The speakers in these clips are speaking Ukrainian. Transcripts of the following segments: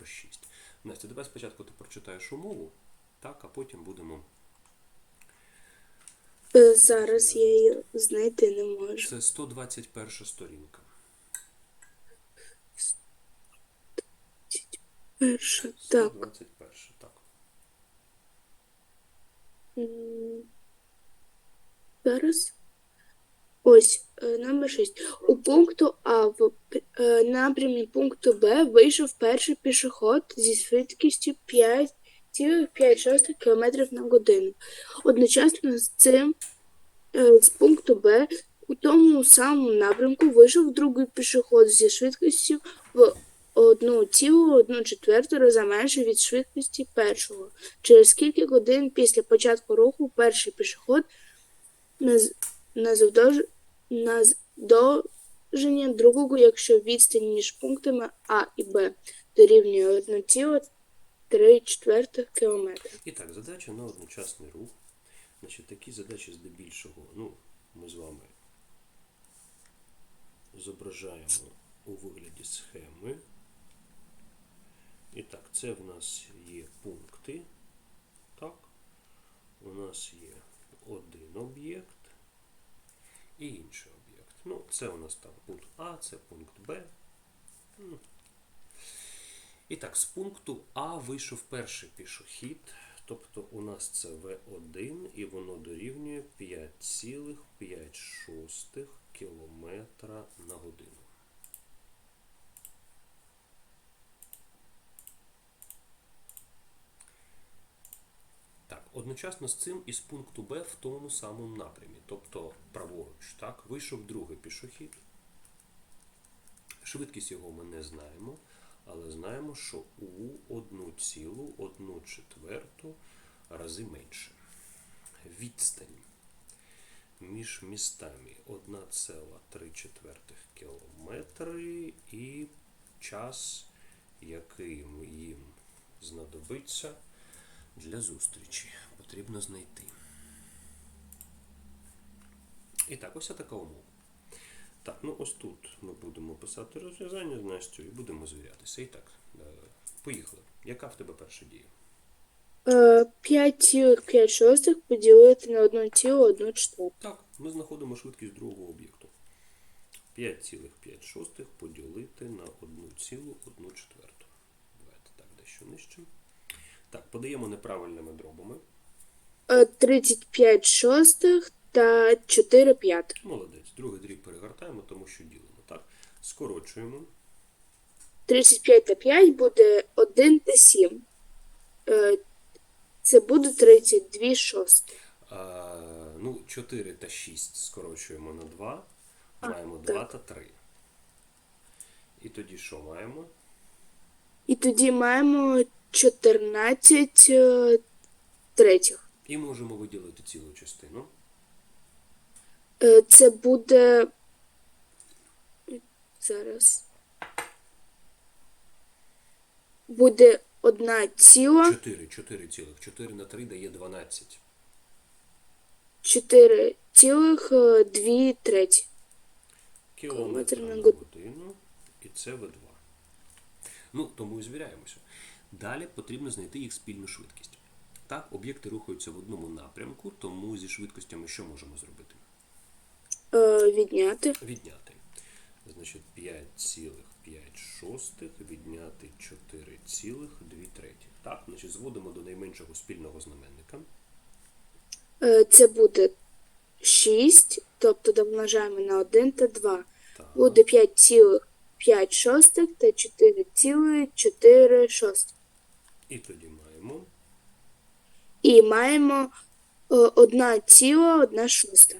номер 6. Настя, давай спочатку ти прочитаєш умову, так, а потім будемо. Е, Зараз я її знайти не можу. Це 121 сторінка. Перша. Так. 121, так. Зараз. Ось е, номер 6. У пункту А в е, напрямі пункту Б вийшов перший пішоход зі швидкістю 5,5 км на годину. Одночасно з цим е, з пункту Б у тому самому напрямку вийшов другий пішоход зі швидкістю в 1,1 рази менше від швидкості першого. Через скільки годин після початку руху перший пішоход наз- наздовж- наздовження другого, якщо відстань між пунктами А і Б дорівнює 1,3 км. І так, задача на одночасний рух. Значить, такі задачі здебільшого, ну, ми з вами зображаємо у вигляді схеми. І так, це в нас є пункти. Так. У нас є один об'єкт і інший об'єкт. Ну, це у нас там пункт А, це пункт Б. Ну, і так, з пункту А вийшов перший пішохід, тобто у нас це В1 і воно дорівнює 5,5 км на годину. Одночасно з цим із пункту Б в тому самому напрямі, тобто праворуч, так, вийшов другий пішохід. Швидкість його ми не знаємо, але знаємо, що у 1,1 четверту рази менше. Відстань між містами 1,3 четвертих кілометри і час, який їм знадобиться для зустрічі, потрібно знайти. І так, ось така умова. Так, ну ось тут ми будемо писати розв'язання з Настю і будемо звірятися. І так, е, поїхали. Яка в тебе перша дія? Е, 5,5 поділити на 1,1 четверту. Так, ми знаходимо швидкість другого об'єкту. 5,5 поділити на 1,1 четверту. Давайте так, дещо нижче. Так, подаємо неправильними дробами. Е, 35 шостих та 4 п'ятих. Молодець. Другий дріб перегортаємо, тому що ділимо. Так, скорочуємо. 35 та 5 буде 1 та 7. Е, Це буде 32 шостих. А, ну, 4 та 6 скорочуємо на 2. А, Маємо 2 так. та 3. І тоді що маємо? І тоді маємо 14 е, третіх. І можемо виділити цілу частину. Е, Це буде. Зараз. Буде одна ціла 4, 4 цілих. 4 на 3 дає 12. 4 цілих 2 треті. Кілометр на годину. І це В2. Ну, тому і звіряємося. Далі потрібно знайти їх спільну швидкість. Так, об'єкти рухаються в одному напрямку, тому зі швидкостями що можемо зробити? Е, Відняти. Відняти. Значить, 5,5 відняти 4,2 третіх. Так, значить, зводимо до найменшого спільного знаменника. Е, Це буде 6, тобто домножаємо на 1 та 2. Так. Буде 5,5 шостих та 4,4 шостих. І тоді маємо І маємо 1,1 шоста.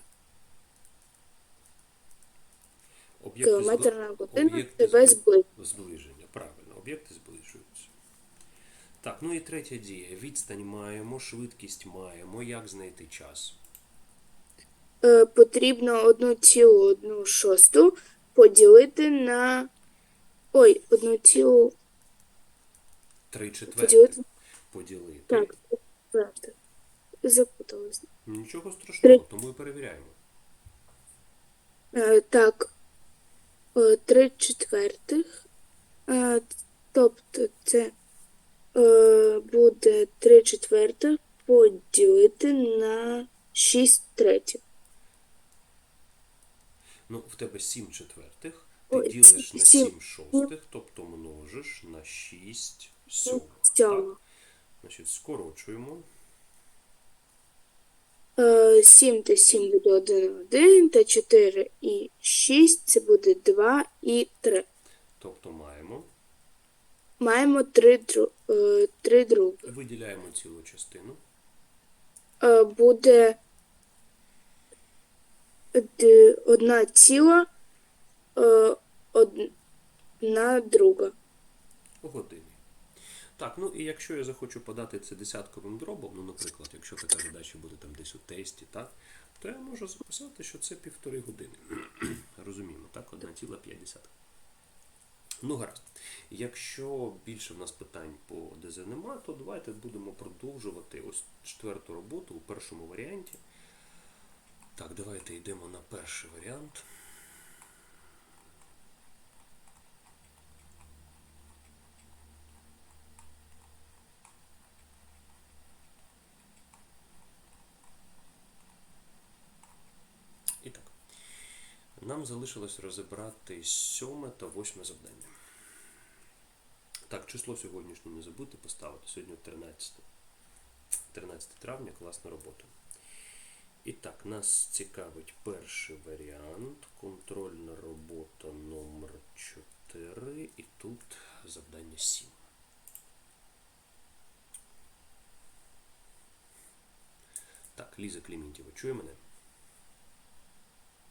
Кілометр на годину тебе збли- зближення. Правильно, об'єкти зближуються. Так, ну і третя дія. Відстань маємо, швидкість маємо. Як знайти час? Е, Потрібно 1,1 шосту поділити на. Ой, 1 3 четвертих поділити. поділити. Так, правда. Запуталась. Нічого страшного, тому і перевіряємо. Е, Так, 3 четвертих. Е, Тобто це е, буде 3 четвертих поділити на 6 третіх. Ну, в тебе 7 четвертих, ти Ой, ділиш на сім. 7 шостих, тобто множиш на 6 сьомих. Сьомих. Так? Значить, скорочуємо. Е, 7 та 7 буде 1, 1, та 4 і 6 це буде 2 і 3. Тобто маємо. Маємо 3, дру, е, 3 друге. Виділяємо цілу частину. Е, буде д- одна ціла, е, одна друга. години. Так, ну і якщо я захочу подати це десятковим дробом, ну, наприклад, якщо така задача буде там десь у тесті, так, то я можу записати, що це півтори години. Розуміємо, так, 1,5. Ну, гаразд. Якщо більше в нас питань по ДЗ нема, то давайте будемо продовжувати ось четверту роботу у першому варіанті. Так, давайте йдемо на перший варіант. І так, нам залишилось розібрати сьоме та восьме завдання. Так, число сьогоднішнє не забудьте поставити. Сьогодні 13. 13 травня, класна робота. І так, нас цікавить перший варіант. Контрольна робота номер 4 і тут завдання 7. Так, Ліза Кліментєва, чує мене?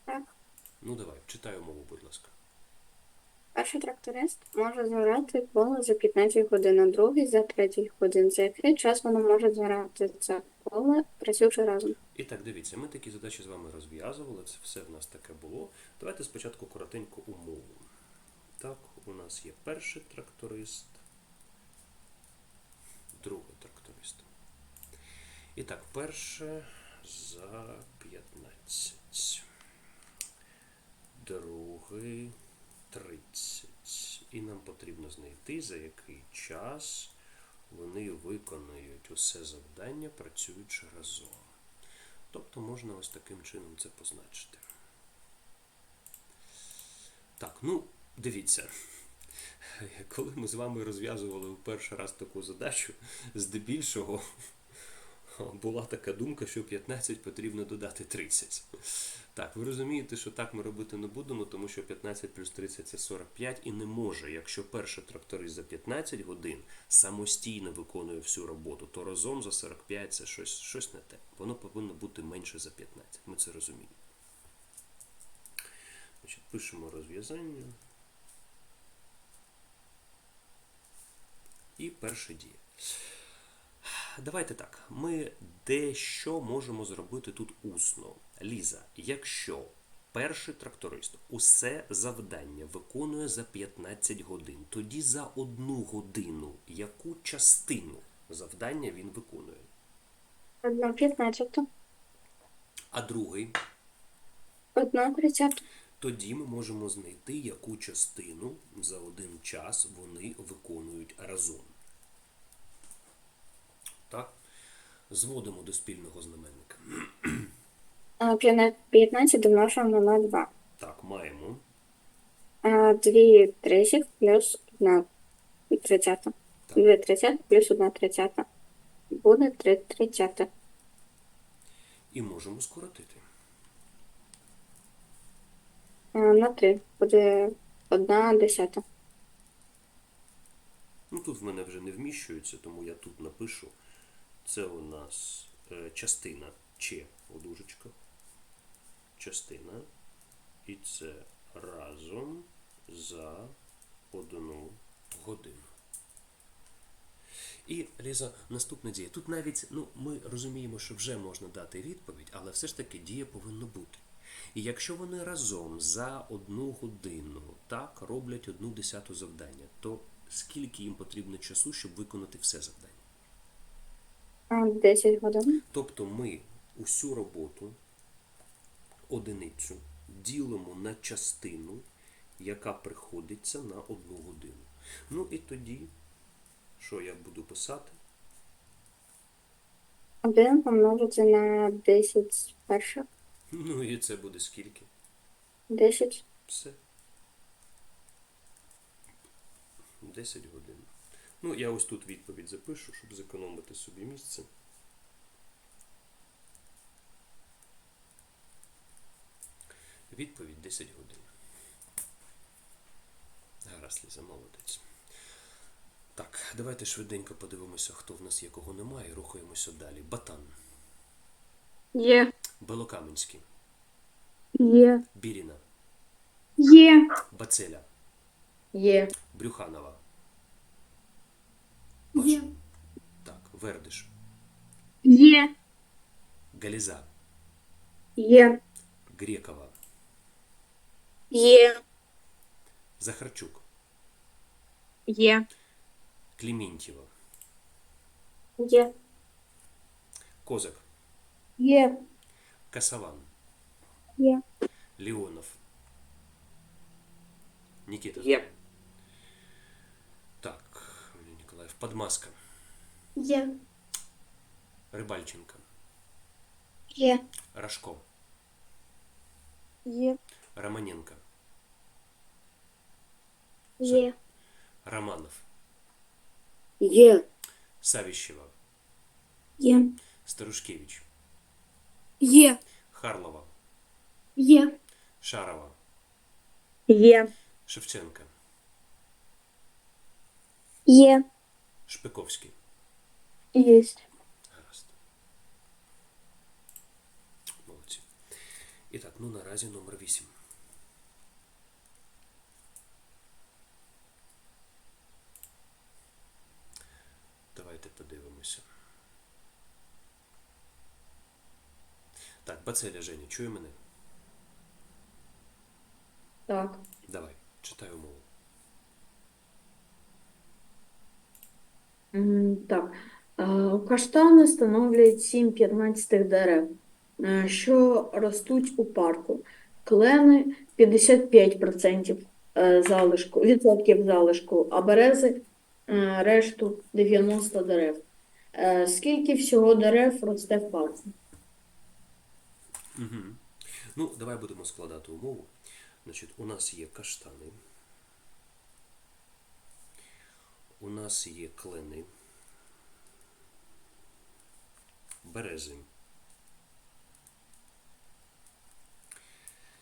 Так. Ну давай, читаю мову, будь ласка. Перший тракторист може згорати поле за 15 годин, а другий за 30 годин. За який час воно може згорати це поле, працюючи разом? І так, дивіться, ми такі задачі з вами розв'язували, це все в нас таке було. Давайте спочатку коротенько умову. Так, у нас є перший тракторист, другий тракторист. І так, перше за 15. Другий 30. І нам потрібно знайти, за який час вони виконують усе завдання, працюючи разом. Тобто можна ось таким чином це позначити. Так, ну, дивіться. Коли ми з вами розв'язували в перший раз таку задачу, здебільшого була така думка, що 15 потрібно додати 30. Так, ви розумієте, що так ми робити не будемо, тому що 15 плюс 30 це 45 і не може, якщо перший тракторист за 15 годин самостійно виконує всю роботу, то разом за 45 це щось, щось не те. Воно повинно бути менше за 15. Ми це розуміємо. Значить, пишемо розв'язання. І перша дія. Давайте так. Ми дещо можемо зробити тут усно. Ліза, якщо перший тракторист усе завдання виконує за 15 годин, тоді за одну годину яку частину завдання він виконує? Одна 15, А другий, одна 30, тоді ми можемо знайти, яку частину за один час вони виконують разом. Так? Зводимо до спільного знаменника. А 15 домножимо на 2. Так, маємо. А 2 30 плюс 1 30. 2 30 плюс 1 30. Буде 3 30. І можемо скоротити. На 3 буде 1 десята. Ну тут в мене вже не вміщується, тому я тут напишу. Це у нас е, частина Ч у дужечках. Частина. І це разом за одну годину. І Ліза, наступна дія. Тут навіть ну, ми розуміємо, що вже можна дати відповідь, але все ж таки дія повинна бути. І якщо вони разом за одну годину так роблять одну десяту завдання, то скільки їм потрібно часу, щоб виконати все завдання? А 10 годин. Тобто ми усю роботу, одиницю, ділимо на частину, яка приходиться на одну годину. Ну і тоді, що я буду писати? 1 помножити на 10 перших. Ну і це буде скільки? 10. Все. 10 годин. Ну, я ось тут відповідь запишу, щоб зекономити собі місце. Відповідь 10 годин. Гаразд, Ліза, молодець. Так, давайте швиденько подивимося, хто в нас є, кого немає, і рухаємося далі. Батан, Є. Белокаменський, Є. Біріна, Є. Бацеля, Є. Брюханова. Є. Так, Вердиш, Є. Галіза, Є. Грекова, Є. Захарчук, Є. Кліментьєва, Є. Козак, Є. Касаван, Є. Леонов, Никита. Є. Так, Валерий Николаев, Подмаска, Є. Рибальченко, Є. Рожко, Є. Романенко, Є. Романов, Є. Савищева, Є. Старушкевич, Є. Харлова, Є. Шарова, Є. Шевченко, Є. Шпиковський. Єсть. Гаразд. Молодці. І так, ну наразі номер 8. Давайте подивимося. Так, Бацеля Женя, чує мене? Так. Давай, читаю мову. Так. Е, Каштани становлять 7 15 дерев, е, що ростуть у парку. Клени 55% е, залишку, відсотків залишку, а берези решту 90 дерев. Е, Скільки всього дерев росте в парку? Угу. Ну, давай будемо складати умову. Значить, у нас є каштани. У нас є клени. Берези.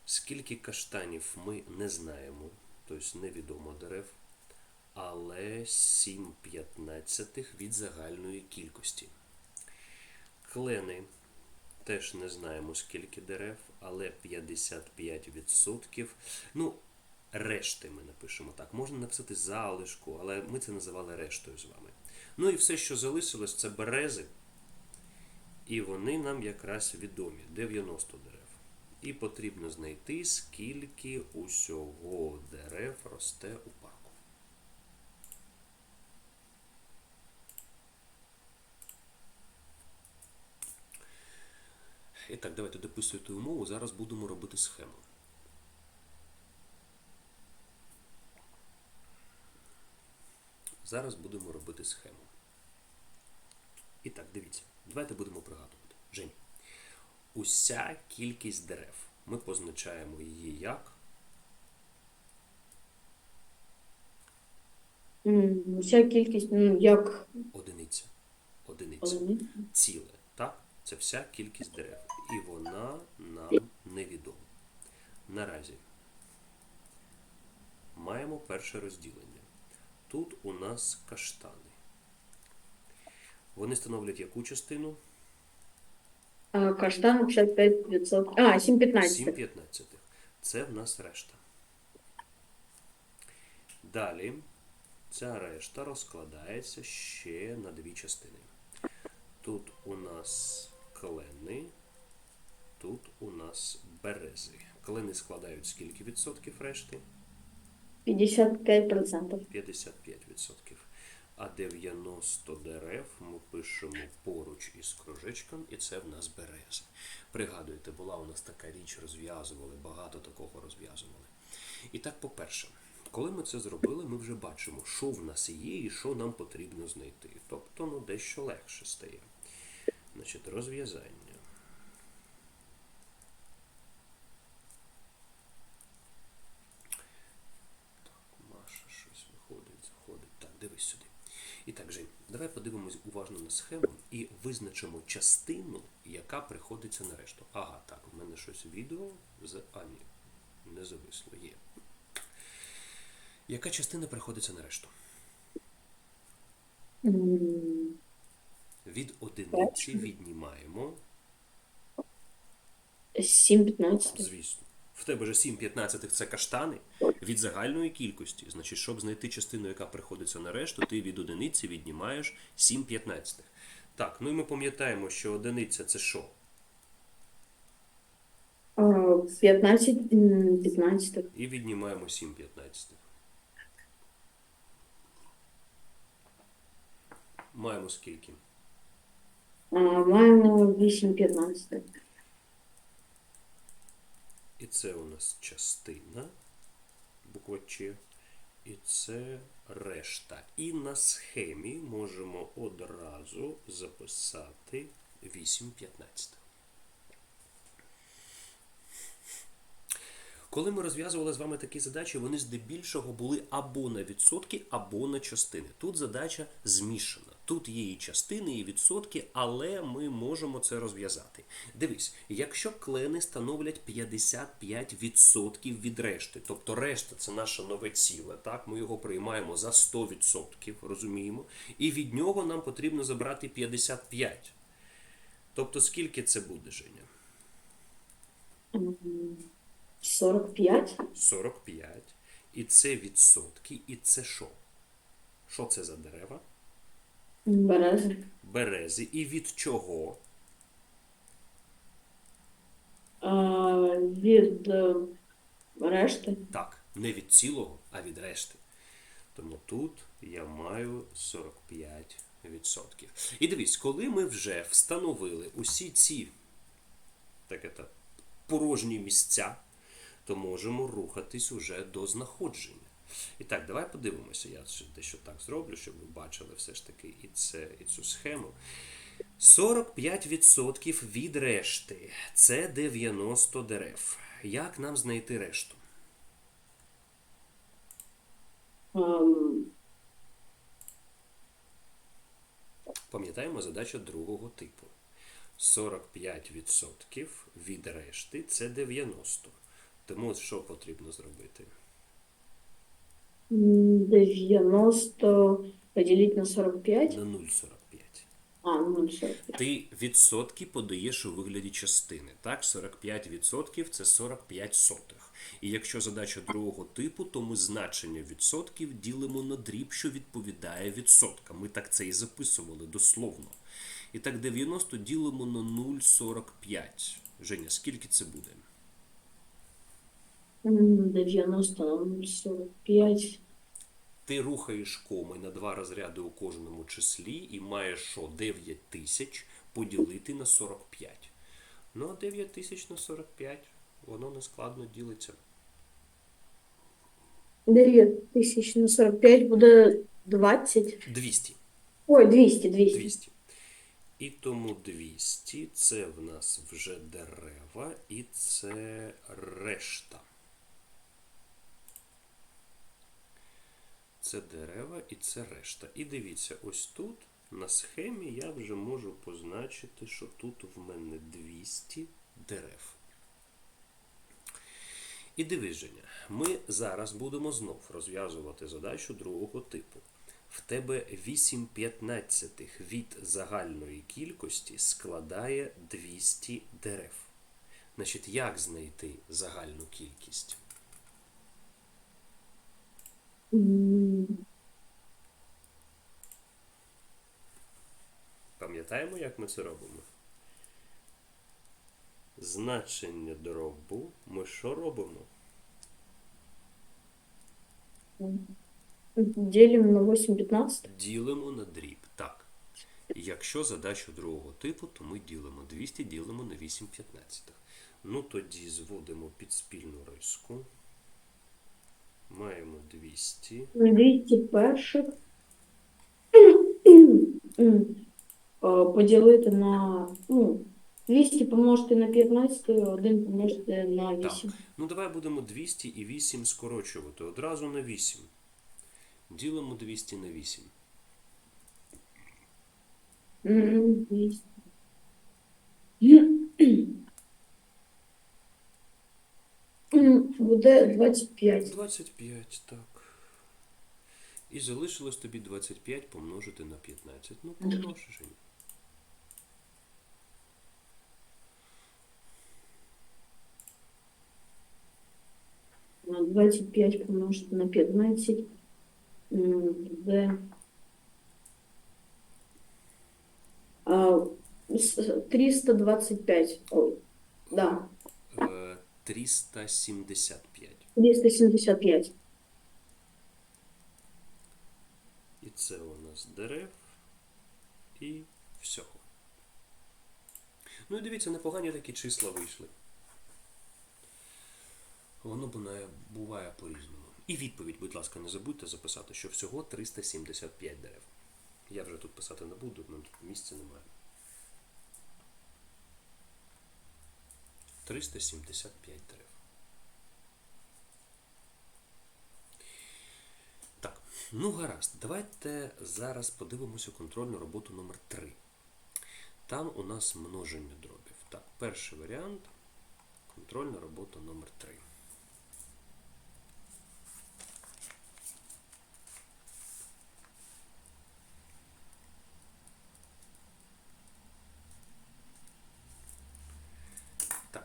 Скільки каштанів ми не знаємо, тобто невідомо дерев, але 7 п'ятнадцятих від загальної кількості. Клени теж не знаємо скільки дерев, але 55%. Ну, решти ми напишемо так. Можна написати залишку, але ми це називали рештою з вами. Ну і все, що залишилось, це берези. І вони нам якраз відомі 90 дерев. І потрібно знайти, скільки усього дерев росте у парку. І так, давайте дописуйте умову. Зараз будемо робити схему. Зараз будемо робити схему. І так, дивіться. Давайте будемо пригадувати. Жень. Уся кількість дерев. Ми позначаємо її як М, Вся кількість, ну, як одиниця. Одиниця. одиниць. ціле. Так? Це вся кількість дерев. І вона нам невідома. Наразі маємо перше розділення. Тут у нас каштани. Вони становлять яку частину? А каштани 55%. А, 7 15. 7 п'ятнадцятих. Це в нас решта. Далі ця решта розкладається ще на дві частини. Тут у нас клени, тут у нас берези. Клени складають скільки відсотків решти? 55%. 55%. А 90 дерев ми пишемо поруч із кружечком, і це в нас берези. Пригадуєте, була у нас така річ, розв'язували, багато такого розв'язували. І так, по-перше, Коли ми це зробили, ми вже бачимо, що в нас є і що нам потрібно знайти. Тобто, ну, дещо легше стає. Значить, розв'язання. Так, Маша щось виходить, заходить. Так, дивись сюди. І так, Жень, давай подивимось уважно на схему і визначимо частину, яка приходиться на решту. Ага, так, в мене щось відео з. А, ні, не зависло, є. Яка частина приходиться на решту? Від одиниці віднімаємо, 7 15. звісно. В тебе же 7 15 це каштани від загальної кількості. Значить, щоб знайти частину, яка приходиться на решту, ти від одиниці віднімаєш 7 15. Так, ну і ми пам'ятаємо, що одиниця це що? А, 15 м, 15. І віднімаємо 7 15. Маємо скільки? А, маємо 8 15. І це у нас частина, буква Ч, і це решта. І на схемі можемо одразу записати 8 15. Коли ми розв'язували з вами такі задачі, вони здебільшого були або на відсотки, або на частини. Тут задача змішана. Тут є і частини, і відсотки, але ми можемо це розв'язати. Дивись, якщо клени становлять 55% від решти, тобто решта це наше нове ціле, так, ми його приймаємо за 100%, розуміємо, і від нього нам потрібно забрати 55. Тобто скільки це буде, Женя? 45. 45. І це відсотки, і це що? Що це за дерева? Берези. Берези. І від чого? А, від е, решти. Так, не від цілого, а від решти. Тому тут я маю 45%. І дивись, коли ми вже встановили усі ці так это, порожні місця, то можемо рухатись уже до знаходження. І так, давай подивимося. Я дещо так зроблю, щоб ви бачили все ж таки і, це, і цю схему. 45% від решти це 90 дерев. Як нам знайти решту? Ем, Пам'ятаємо задачу другого типу. 45% від решти це 90. Тому що потрібно зробити? М, 90 поділити на 45. На 0,45. А, 0,45. Ти відсотки подаєш у вигляді частини. Так, 45% це 45 сотих. І якщо задача другого типу, то ми значення відсотків ділимо на дріб, що відповідає відсоткам. Ми так це і записували дословно. І так 90 ділимо на 0,45. Женя, скільки це буде? М, 90 на 0,45. Ти рухаєш коми на два розряди у кожному числі і маєш що 9 тисяч поділити на 45. Ну, а 9 тисяч на 45, воно нескладно ділиться. 9 тисяч на 45 буде 20. 200. Ой, 200, 200. 200. І тому 200 це в нас вже дерева і це решта. Це дерева і це решта. І дивіться, ось тут на схемі я вже можу позначити, що тут в мене 200 дерев. І дивись, Женя, ми зараз будемо знов розв'язувати задачу другого типу. В тебе 8 п'ятнадцятих від загальної кількості складає 200 дерев. Значить, як знайти загальну кількість? Пам'ятаємо, як ми це робимо? Значення дробу ми що робимо? Ділимо на 8 15. Ділимо на дріб. Так. Якщо задача другого типу, то ми ділимо 200, ділимо на 8 п'ятнадцятих. Ну тоді зводимо під спільну риску. Маємо 200. 200 перших поділити на ну, 200 помножити на 15, 1 помножити на 8. Ну, давай будемо 200 і 8 скорочувати. Одразу на 8. Ділимо 200 на 8. М, 200. Буде 25. 25, так. І залишилось тобі 25 помножити на 15. Ну, помнож, Жень. На 25 помножити на 15 м, буде а, с- 325. Ой, да, 375. 375. І це у нас дерев і всього. Ну і дивіться, непогані такі числа вийшли. Воно буває, буває по-різному. І відповідь, будь ласка, не забудьте записати, що всього 375 дерев. Я вже тут писати не буду, тут місця немає. 375 дерев. Так, ну гаразд. Давайте зараз подивимося контрольну роботу номер 3. Там у нас множення дробів. Так, перший варіант. Контрольна робота номер 3.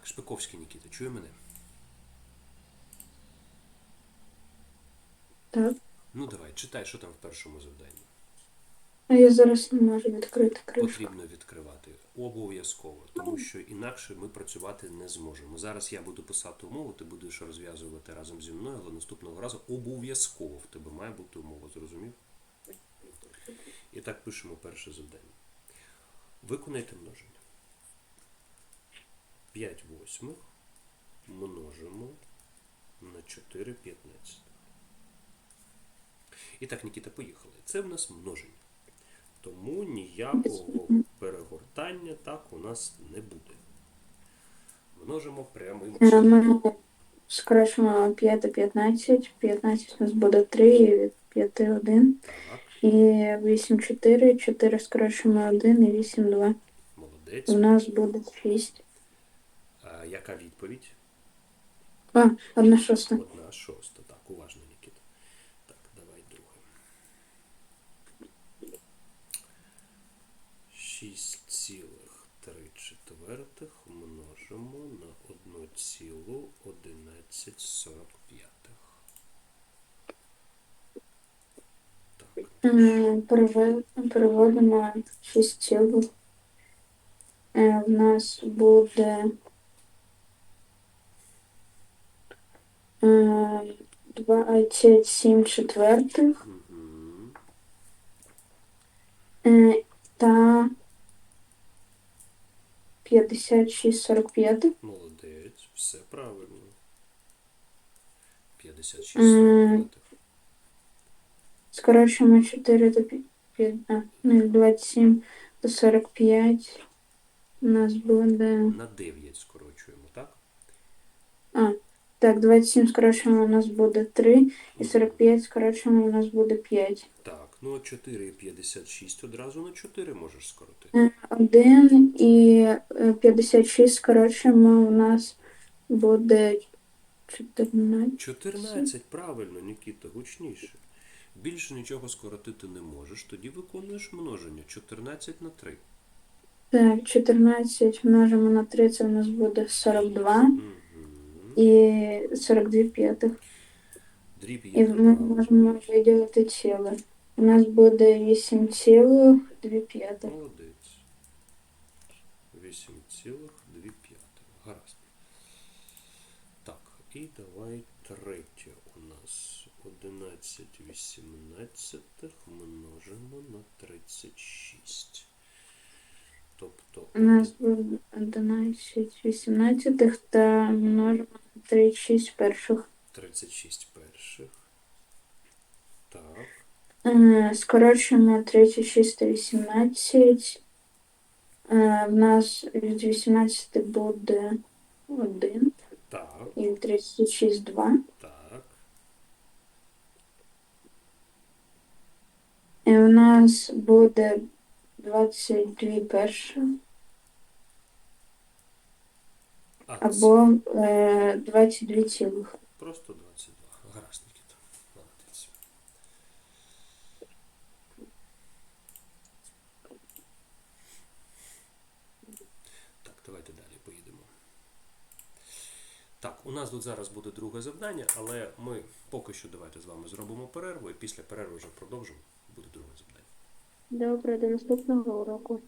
Так, Шпиковський Нікіта, чує мене? Так. Ну давай, читай, що там в першому завданні. А я зараз не можу відкрити кришку. Потрібно відкривати обов'язково, тому що інакше ми працювати не зможемо. Зараз я буду писати умову, ти будеш розв'язувати разом зі мною, але наступного разу обов'язково в тебе має бути умова, зрозумів? І так пишемо перше завдання. Виконайте множення. 5 восьмих множимо на 4 15. І так, Нікіта, поїхали. Це в нас множення. Тому ніякого перегортання так у нас не буде. Множимо прямим Е, чином. Ми скорочимо 5 до 15. 15 у нас буде 3, і від 5 1. Так, І 8 4, 4 скорочимо 1 і 8 2. молодець. У нас буде 6. Яка відповідь? А, 1 шоста. Одна шоста. Так, уважно, Нікіта. Так, давай друге. 6,3 четвертих множимо на 1,1145. Так, М, переве- Переводимо 6 цілих. Е, В нас буде е, 27 четвертих угу. е, та 56 45. Молодець, все правильно. 56 М. 45. Скорочуємо 4 до 5, а, ну, 27 до 45. У нас буде. На 9 скорочуємо, так? А, так, 27 скорочуємо, у нас буде 3, і 45 скорочуємо, у нас буде 5. Так, ну а 4 і 56 одразу на 4 можеш скоротити. Е, 1 і е, 56 скорочуємо, у нас буде 14. 14, правильно, Нікіта, гучніше. Більше нічого скоротити не можеш, тоді виконуєш множення 14 на 3. Так, 14 множимо на 3, це у нас буде 42 Угу. І 42 п'ятих. Дріб І є ми додамо. можемо виділити ціле. У нас буде 8 цілих 2 п'ятих. Молодець. 8,2 Гаразд. Так, і давай третє у нас. 11 18 множимо на 36. Тобто У нас буде 11 18 та множимо 36 перших. 36 перших Е, Скорочуємо 36 та 18. Е, В нас від 18 буде 1 Так, і від 36 2. так. І в нас буде 22 перше А це або е, 22 цілих. просто 22. Гаразд, Нікіта. Молодець. Так, давайте далі поїдемо. Так, у нас тут зараз буде друге завдання, але ми поки що давайте з вами зробимо перерву і після перерви вже продовжимо. Буде друге завдання. Добре, до наступного уроку.